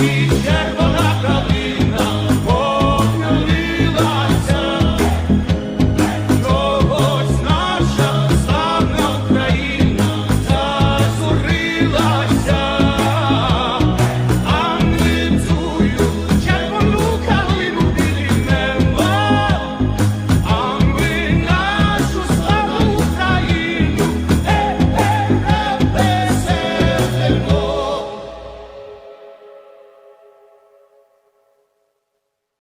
Africa.